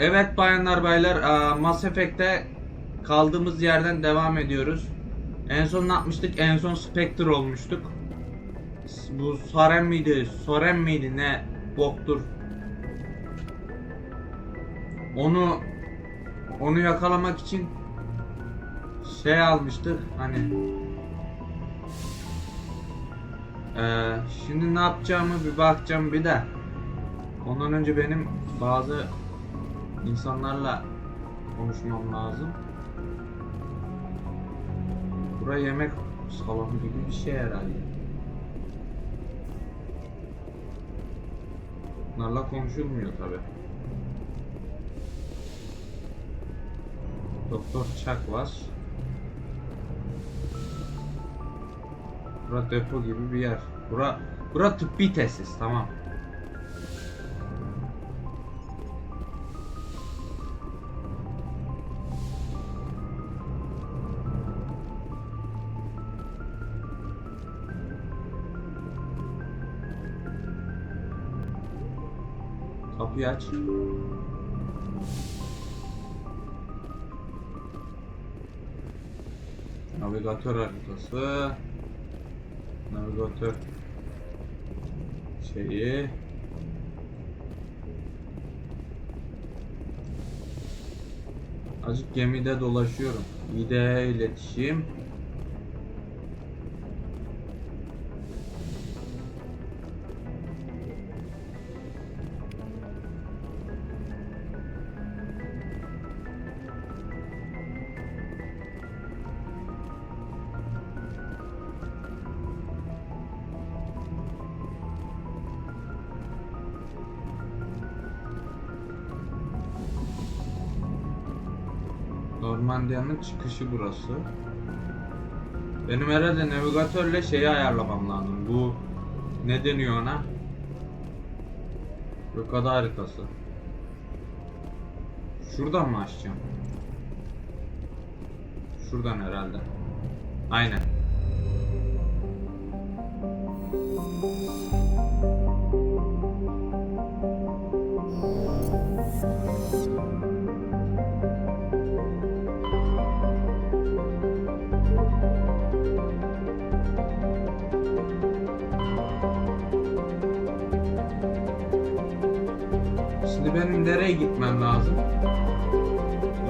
Evet bayanlar baylar Mass Effect'te kaldığımız yerden devam ediyoruz. En son ne yapmıştık? En son Spectre olmuştuk. Bu Soren miydi? Soren miydi? Ne? Boktur. Onu onu yakalamak için şey almıştık hani Eee, şimdi ne yapacağımı bir bakacağım bir de ondan önce benim bazı insanlarla konuşmam lazım. Bura yemek salonu gibi bir şey herhalde. Bunlarla konuşulmuyor tabi. Doktor Chuck var. Bura depo gibi bir yer. Bura, bura tıbbi tesis tamam. Kapıyı aç. Navigatör haritası. Navigatör şeyi. Azıcık gemide dolaşıyorum. İde iletişim. Normandiya'nın çıkışı burası. Benim herhalde navigatörle şeyi ayarlamam lazım. Bu ne deniyor ona? Rokada haritası. Şuradan mı açacağım? Şuradan herhalde. Aynen. Nereye gitmem lazım?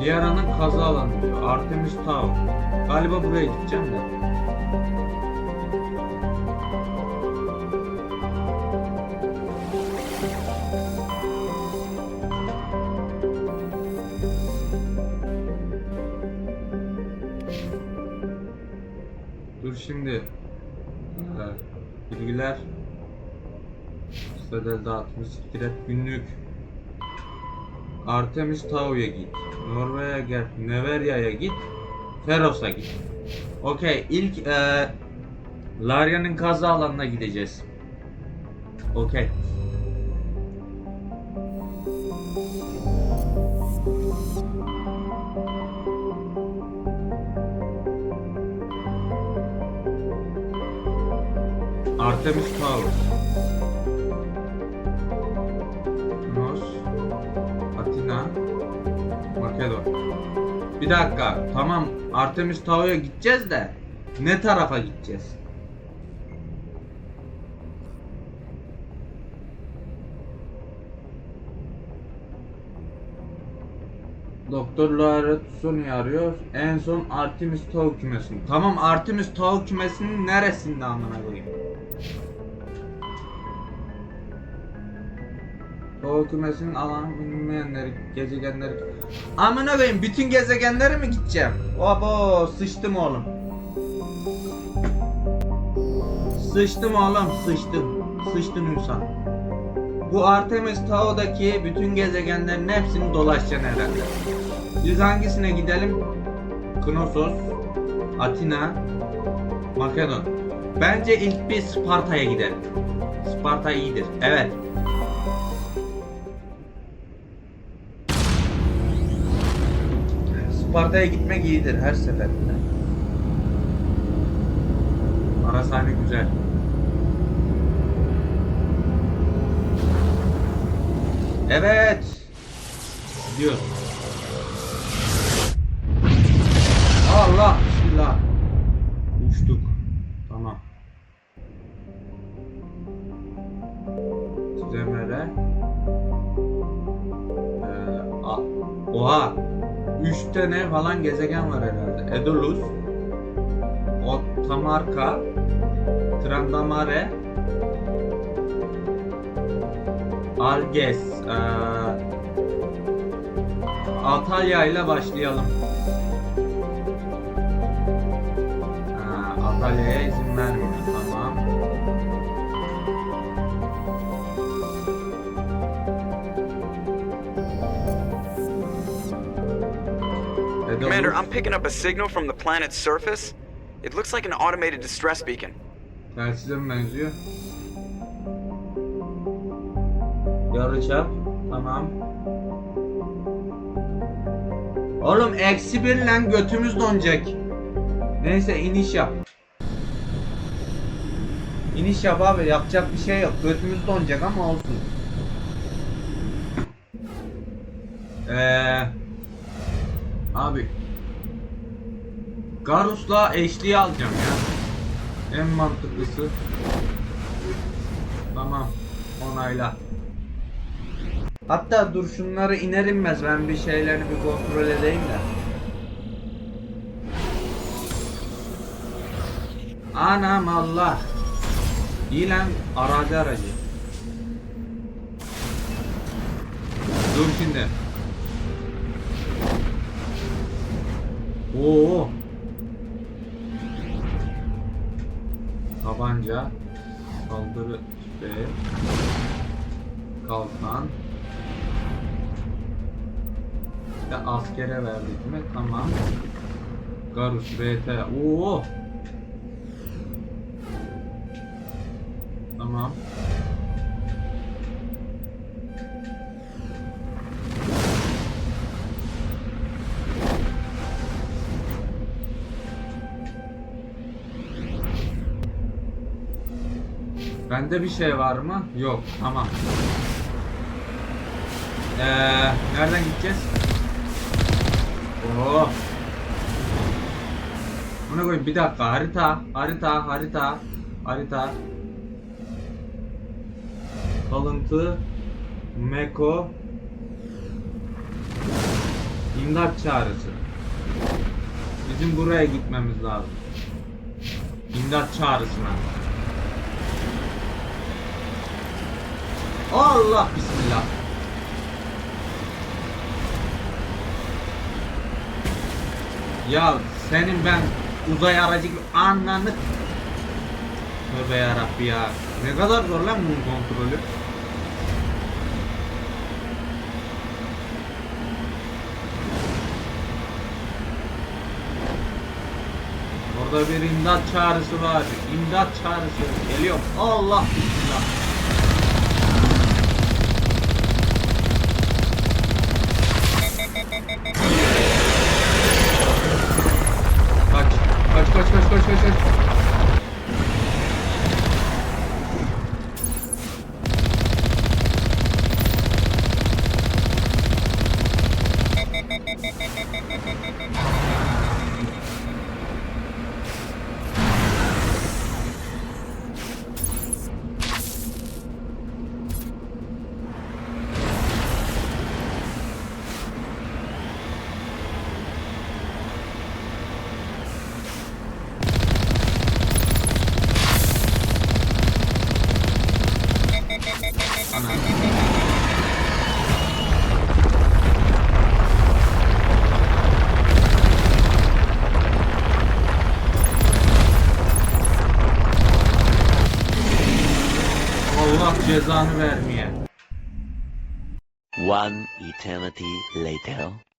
Liara'nın kaza alanı diyor. Artemis Tower. Galiba buraya gideceğim de. Dur şimdi. Ee, bilgiler. Sitadel dağıtımı siktir et günlük. Artemis Tau'ya git. Norve'ye gel. Neveria'ya git. Feros'a git. Okey. ilk e, Laria'nın kaza alanına gideceğiz. Okey. Artemis Tower. Bir dakika, tamam Artemis Tau'ya gideceğiz de ne tarafa gideceğiz? Doktor Laretsus'u arıyor. En son Artemis Tau kümesini. Tamam Artemis Tau kümesinin neresinde amına koyayım? Tau kümesinin alanı bilinmeyenleri, gezegenleri. Amına koyayım bütün gezegenlere mi gideceğim? Obo sıçtım oğlum. Sıçtım oğlum sıçtım. Sıçtın insan. Bu Artemis Tau'daki bütün gezegenlerin hepsini dolaşacaksın herhalde. Biz hangisine gidelim? Knossos, Atina, Makedon. Bence ilk bir Sparta'ya gidelim. Sparta iyidir. Evet. Sparta'ya gitmek iyidir her seferinde. Arasane güzel. Evet. Gidiyoruz. Allah bismillah. Uçtuk. Tamam. Tremere. Ee, a- oha. 3 tane falan gezegen var herhalde. Edolus. Otamarka. Trandamare. Alges. Ee, Atalya ile başlayalım. Ha, Atalya'ya izin vermiyor. Commander, I'm picking up a signal from the planet's surface. It looks like an automated distress beacon. Telsize mi benziyor? Yarıçap. Tamam. Oğlum eksi bir lan götümüz donacak. Neyse iniş yap. İniş yap abi yapacak bir şey yok. Götümüz donacak ama olsun. Eee Abi Garus'la eşliği alacağım ya. En mantıklısı. Tamam. Onayla. Hatta dur şunları iner inmez ben bir şeylerini bir kontrol edeyim de. Anam Allah. İyi lan arazi aracı. Dur şimdi. Oo. Tabanca. Saldırı tüfeği. Kalkan. De askere verdik mi? Tamam. Garus RT. Oo. Tamam. Bende bir şey var mı? Yok. Tamam. Ee, nereden gideceğiz? Oo. Buna koyayım? Bir dakika. Harita. Harita. Harita. Harita. Kalıntı. Meko. İmdat çağrısı. Bizim buraya gitmemiz lazım. İmdat çağrısına Allah bismillah Ya senin ben uzay aracı gibi anlandık. Tövbe yarabbi ya. Ne kadar zor lan bunun kontrolü. Orada bir imdat çağrısı var. İmdat çağrısı. Geliyor. Allah bismillah. Cezanı vermeye. One eternity later.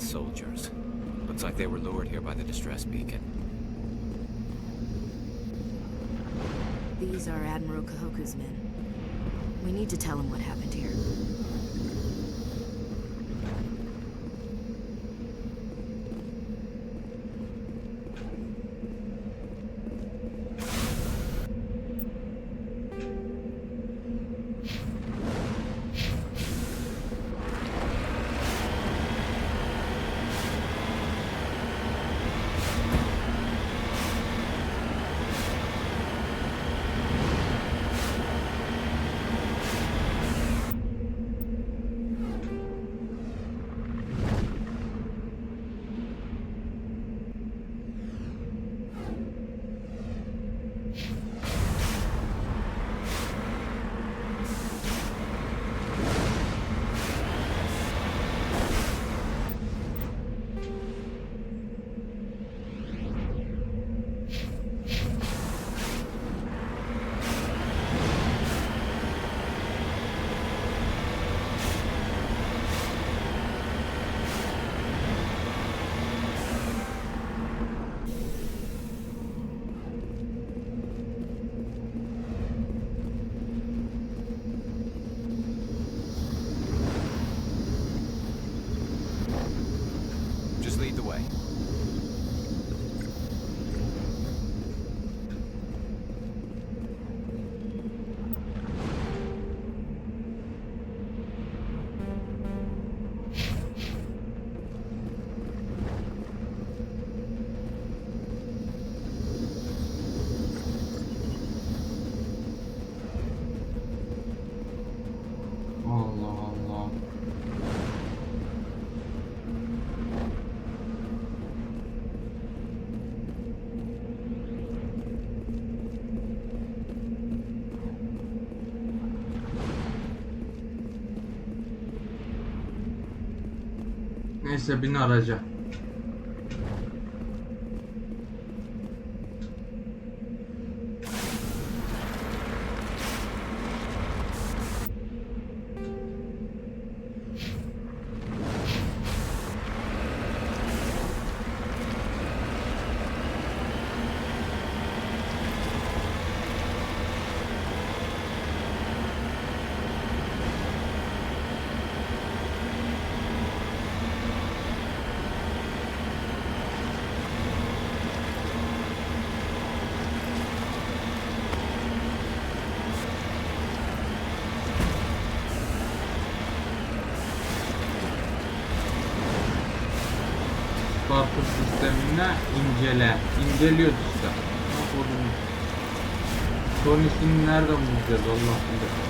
Soldiers. Looks like they were lured here by the distress beacon. These are Admiral Kahoku's men. We need to tell him what happened here. Neyse bin araca. Parkur sistemine incele. İnceliyoruz işte. Yapalım? Sonrasını nereden bulacağız Allah bilir.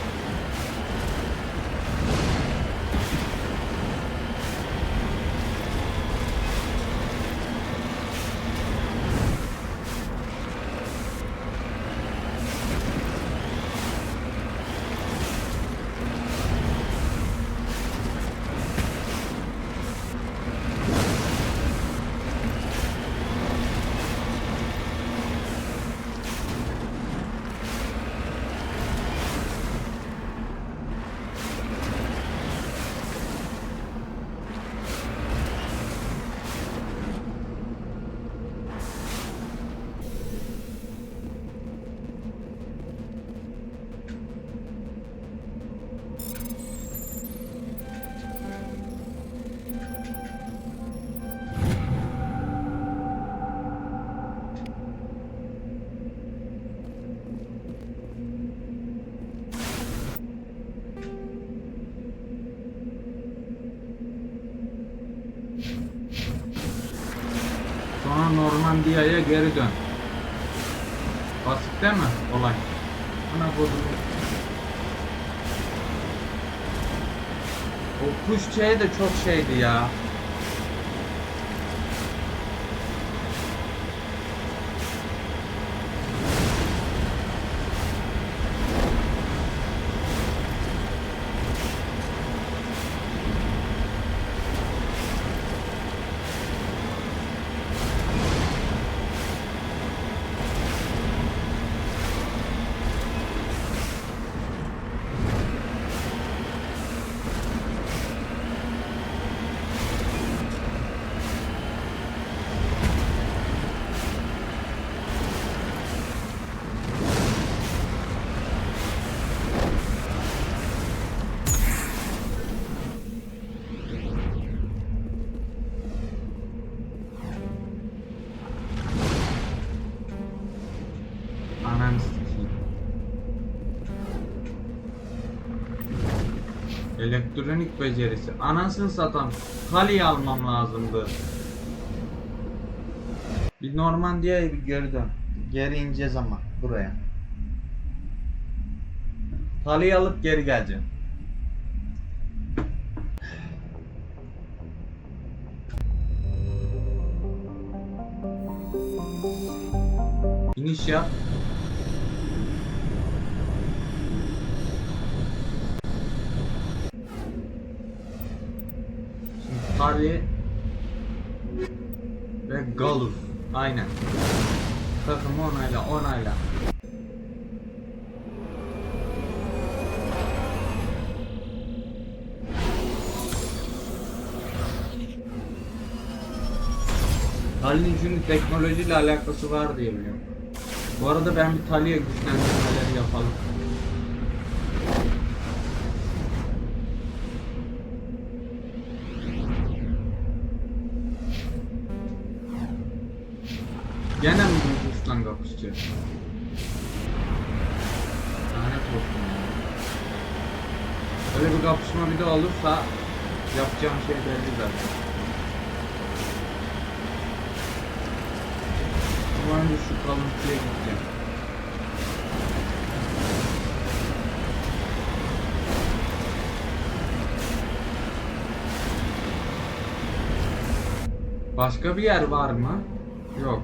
Normandiya'ya geri dön. Basit değil mi olay? Ana kodum. O kuş şey de çok şeydi ya. Elektronik becerisi. Anasını satan. Kaleyi almam lazımdı. Bir Normandiya bir geri dön. Geri ineceğiz ama buraya. Kaleyi alıp geri geleceğim. İniş yap. Tali ve Galus. Aynen. Takımı onayla, onayla. Tali'nin çünkü teknolojiyle alakası var diye biliyorum. Bu arada ben bir Tali'ye güçlendirmeleri yapalım. Gene mi bu Rus'la kapışacağız? Lanet olsun ya. Öyle bir kapışma bir de olursa yapacağım şey belli zaten. Ama önce şu kalıntıya gideceğim. Başka bir yer var mı? Yok.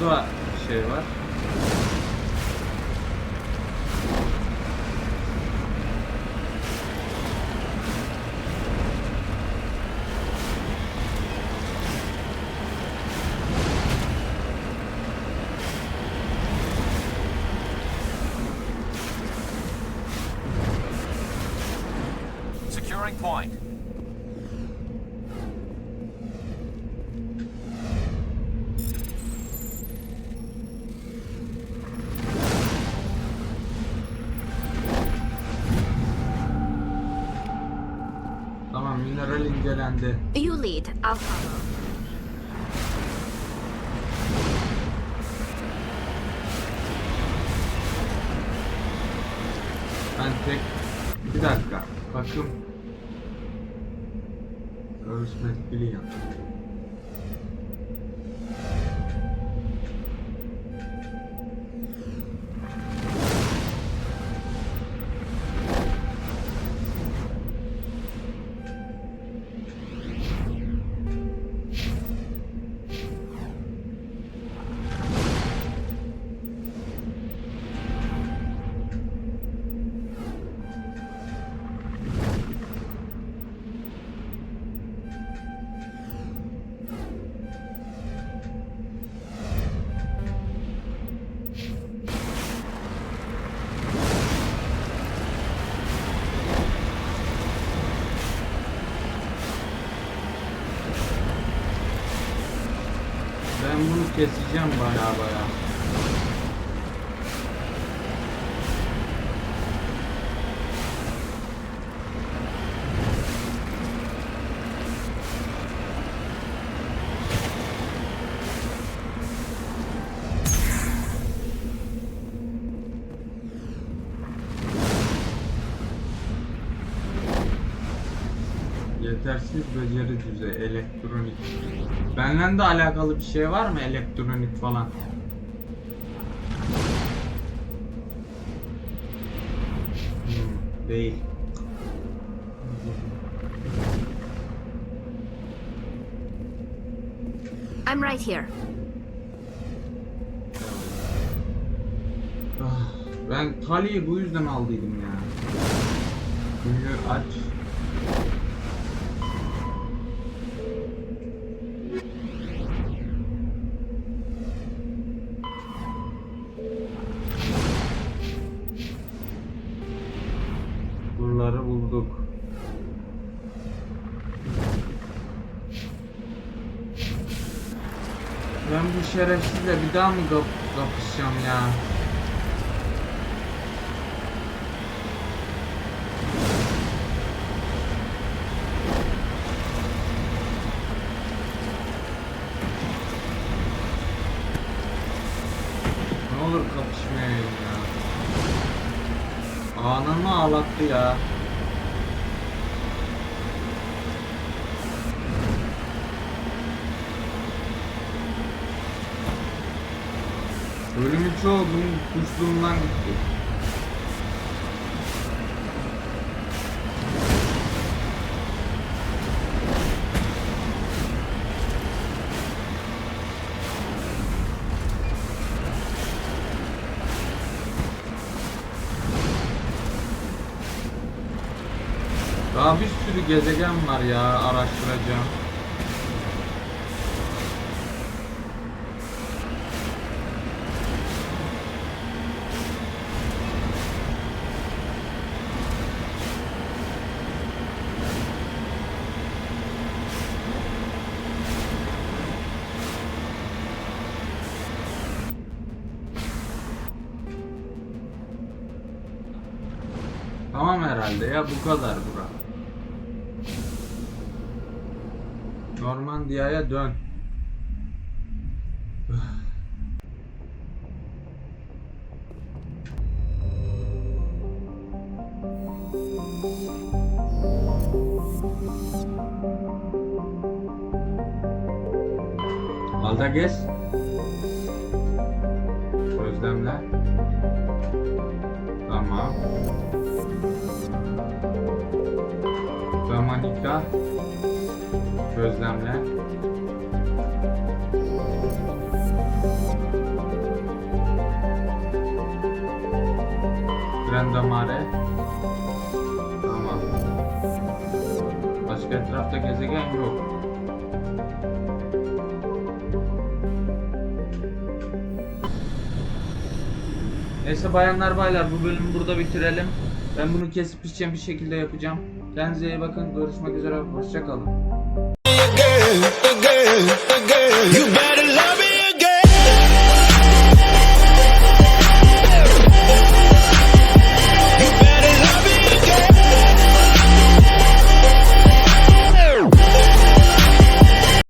Burada şey var. Tamam mineral incelendi. You lead, I'll follow. Ben tek... Bir dakika. Takım... Ölçmek biliyorum. Ben keseceğim baya baya. Yetersiz beceri düzey elektronik. Benden de alakalı bir şey var mı elektronik falan? Hmm, değil. I'm right here. Ah, Ben Tali'yi bu yüzden aldıydım ya. Büyü aç. Anahtarı bulduk. Ben bu şerefsizle bir daha mı kap kapışacağım ya? Ne olur kapışmayalım ya. Anamı ağlattı ya. Ölümün çoğu bunun kuşluğundan gitti. Daha bir sürü gezegen var ya araştıracağım. Tamam herhalde ya bu kadar bura. Normandiya'ya dön. Grandamare. Tamam. Başka etrafta gezegen yok. Neyse bayanlar baylar bu bölümü burada bitirelim. Ben bunu kesip biçeceğim bir şekilde yapacağım. Kendinize iyi bakın. Görüşmek üzere. Hoşçakalın. again, again.